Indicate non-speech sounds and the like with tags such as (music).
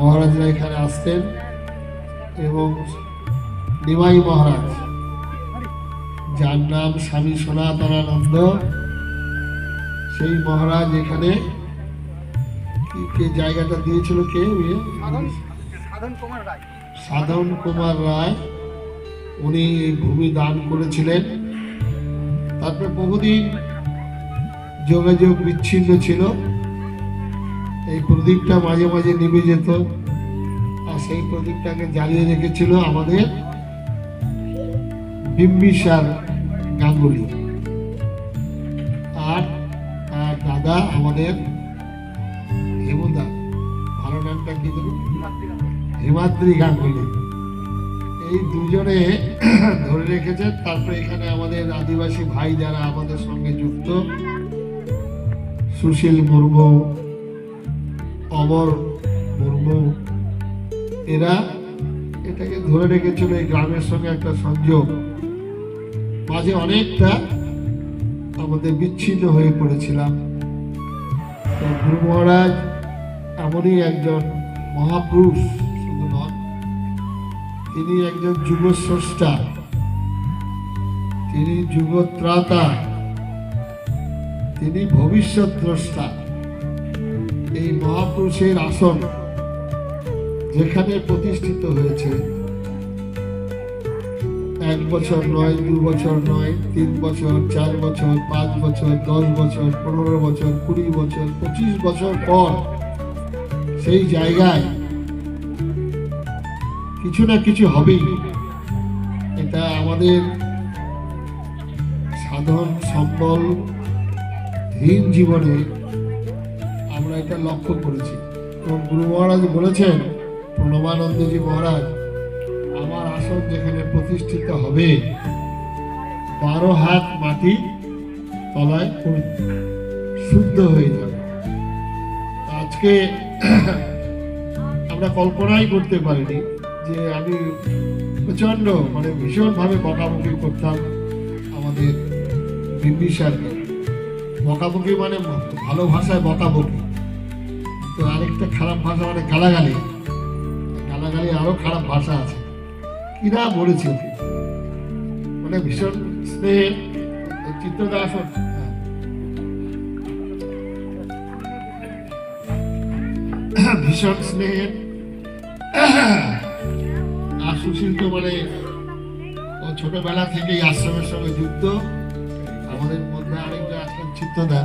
মহারাজরা এখানে আসতেন এবং নিমাই মহারাজ যার নাম স্বামী সনাতনানন্দ সেই মহারাজ এখানে কি- জায়গাটা দিয়েছিল কে? সাধন কুমার রায়। সাধন কুমার রায় উনি এই ভূমি দান করেছিলেন। তারপরে বহুদিন যোগাযোগ বিচ্ছিন্ন ছিল। এই প্রদীপটা মাঝে মাঝে নিভে যেত। আর সেই প্রদীপটাকে জ্বালিয়ে রেখেছিল আমাদের বিম্বিসার গাঙ্গুলি। আর তার দাদা আমাদের হেমদা ভালো নামটা কি হিমাদ্রি গাঙ্গুলি। এই দুজনে ধরে রেখেছেন তারপরে এখানে আমাদের আদিবাসী ভাই যারা আমাদের সঙ্গে যুক্ত, সুশীল মুর্মু অমর মুর্মু। এরা এটাকে ধরে রেখেছিল এই গ্রামের সঙ্গে একটা সংযোগ। মাঝে অনেকটা আমাদের বিচ্ছিন্ন হয়ে পড়েছিলাম। গুরু মহারাজ এমনই একজন মহাপুরুষ, শুধু নন, তিনি একজন যুগস্রষ্টা। তিনি যুগত্রাতা। তিনি ভবিষ্যৎ দ্রষ্টা। এই মহাপুরুষের আসন যেখানে প্রতিষ্ঠিত হয়েছে। এক বছর নয়, দু বছর নয়, তিন বছর, চার বছর, পাঁচ বছর, দশ বছর, পনেরো বছর, কুড়ি বছর, পঁচিশ বছর পর সেই জায়গায় কিছু না কিছু হবেই। এটা আমাদের সাধন, সম্বল হীন জীবনে এটা লক্ষ্য করেছি। এবং গুরু মহারাজ বলেছেন, প্রণবানন্দজি মহারাজ, আমার আসন যেখানে প্রতিষ্ঠিত হবে, বারো হাত মাটি তলায় শুদ্ধ হয়ে যাবে। আজকে আমরা কল্পনাই করতে পারিনি যে আমি প্রচণ্ড মানে ভীষণভাবে বকাবকি করতাম আমাদের বিম্বিসারকে। বকাবকি মানে ভালো ভাষায় বকাবকি। তো আরেকটা খারাপ ভাষা মানে গালাগালি। গালাগালি আরও খারাপ ভাষা আছে। কিনা বলেছি ওকে? মানে ভীষণ স্নেহে চিত্রটা আসন (coughs) ভীষণ স্নেহের (coughs) আর সুশীল তো মানে ও ছোটবেলা থেকেই আশ্রমের সঙ্গে যুক্ত। আমাদের মধ্যে আরেকজন আসলেন চিত্তদা